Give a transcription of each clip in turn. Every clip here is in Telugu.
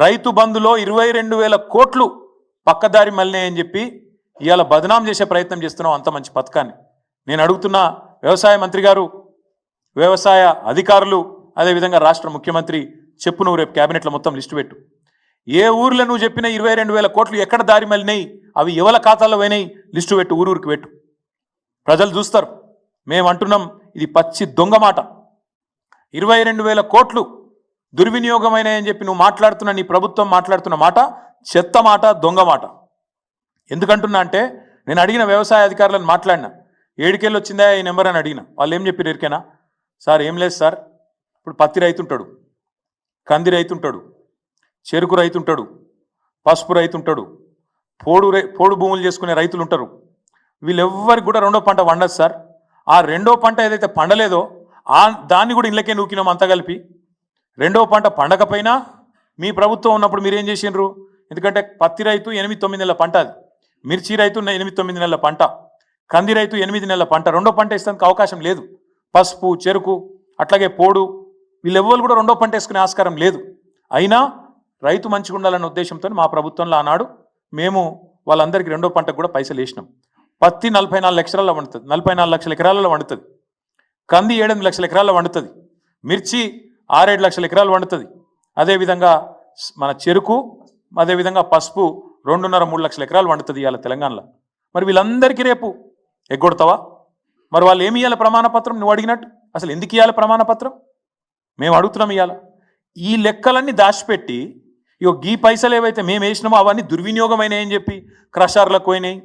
రైతు బంధులో ఇరవై రెండు వేల కోట్లు పక్కదారి మళ్ళినాయని చెప్పి ఇవాళ బదనాం చేసే ప్రయత్నం చేస్తున్నాం అంత మంచి పథకాన్ని. నేను అడుగుతున్న వ్యవసాయ మంత్రి గారు వ్యవసాయ అధికారులు అదేవిధంగా రాష్ట్ర ముఖ్యమంత్రి చెప్పు నువ్వు రేపు క్యాబినెట్లో మొత్తం లిస్టు పెట్టు. ఏ ఊర్లో నువ్వు చెప్పిన ఇరవై రెండు వేల కోట్లు ఎక్కడ దారి మళ్ళినాయి అవి ఎవల ఖాతాలో పోయినాయి లిస్టు పెట్టు ఊరూరికి పెట్టు. ప్రజలు చూస్తారు. మేము అంటున్నాం ఇది పచ్చి దొంగ మాట. ఇరవై రెండు వేల కోట్లు దుర్వినియోగమైనాయని చెప్పి నువ్వు మాట్లాడుతున్న నీ ప్రభుత్వం మాట్లాడుతున్న మాట చెత్త మాట దొంగ మాట. ఎందుకంటున్నా అంటే నేను అడిగిన వ్యవసాయ అధికారులను మాట్లాడినా. ఏడుకెళ్ళి వచ్చిందా ఈ నెంబర్ అని అడిగిన. వాళ్ళు ఏం చెప్పారు ఎరికేనా సార్ ఏం లేదు సార్. ఇప్పుడు పత్తి రైతుంటాడు. కంది రైతుంటాడు. చెరుకు రైతుంటాడు. పసుపు రైతుంటాడు. పోడు రై పోడు భూములు చేసుకునే రైతులు ఉంటారు వీళ్ళెవ్వరికి కూడా రెండో పంట పండదు సార్. ఆ రెండో పంట ఏదైతే పండలేదో ఆ దాన్ని కూడా ఇళ్ళకే నూకినాం అంతా కలిపి. రెండో పంట పండకపోయినా మీ ప్రభుత్వం ఉన్నప్పుడు మీరు ఏం చేసిండ్రు? ఎందుకంటే పత్తి రైతు ఎనిమిది తొమ్మిది నెలల పంట అది. మిర్చి రైతు ఎనిమిది తొమ్మిది నెలల పంట. కంది రైతు ఎనిమిది నెలల పంట. రెండో పంట వేసేందుకు అవకాశం లేదు. పసుపు చెరుకు అట్లాగే పోడు వీళ్ళెవ్వరు కూడా రెండో పంట వేసుకునే ఆస్కారం లేదు. అయినా రైతు మంచిగా ఉండాలన్న ఉద్దేశంతో మా ప్రభుత్వంలో ఆనాడు మేము వాళ్ళందరికీ రెండో పంటకు కూడా పైసలు వేసినాం. పత్తి నలభై నాలుగు లక్షలలో వండుతుంది. నలభై నాలుగు లక్షల ఎకరాలలో వండుతుంది. కంది ఏడెనిమిది లక్షల ఎకరాల్లో వండుతుంది. మిర్చి ఆరేడు లక్షల ఎకరాలు వండుతుంది. అదేవిధంగా మన చెరుకు అదేవిధంగా పసుపు రెండున్నర మూడు లక్షల ఎకరాలు వండుతుంది ఇవాళ తెలంగాణలో. మరి వీళ్ళందరికీ రేపు ఎగ్గొడతావా? మరి వాళ్ళు ఏమి ఇవ్వాలి ప్రమాణపత్రం? నువ్వు అడిగినట్టు. అసలు ఎందుకు ఇవ్వాలి ప్రమాణపత్రం? మేము అడుగుతున్నాం ఇవాళ. ఈ లెక్కలన్నీ దాచిపెట్టి ఇగో గీ పైసలు ఏవైతే మేము వేసినామో అవన్నీ దుర్వినియోగమైనాయని చెప్పి క్రషర్లకు పోయినాయి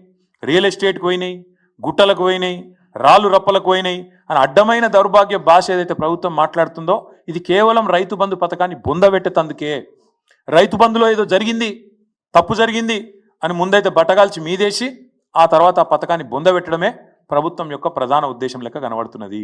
రియల్ ఎస్టేట్కి పోయినాయి గుట్టలకు పోయినాయి రాళ్ళు రప్పలకు పోయినాయి అని అడ్డమైన దౌర్భాగ్య భాష ఏదైతే ప్రభుత్వం మాట్లాడుతుందో ఇది కేవలం రైతు బంధు పథకాన్ని బుందబెట్టేతందుకే రైతు బంధులో ఏదో జరిగింది తప్పు జరిగింది అని ముందైతే బట్టగాల్చి మీదేసి ఆ తర్వాత ఆ పథకాన్ని బుందబెట్టడమే ప్రభుత్వం యొక్క ప్రధాన ఉద్దేశం లెక్క కనబడుతున్నది.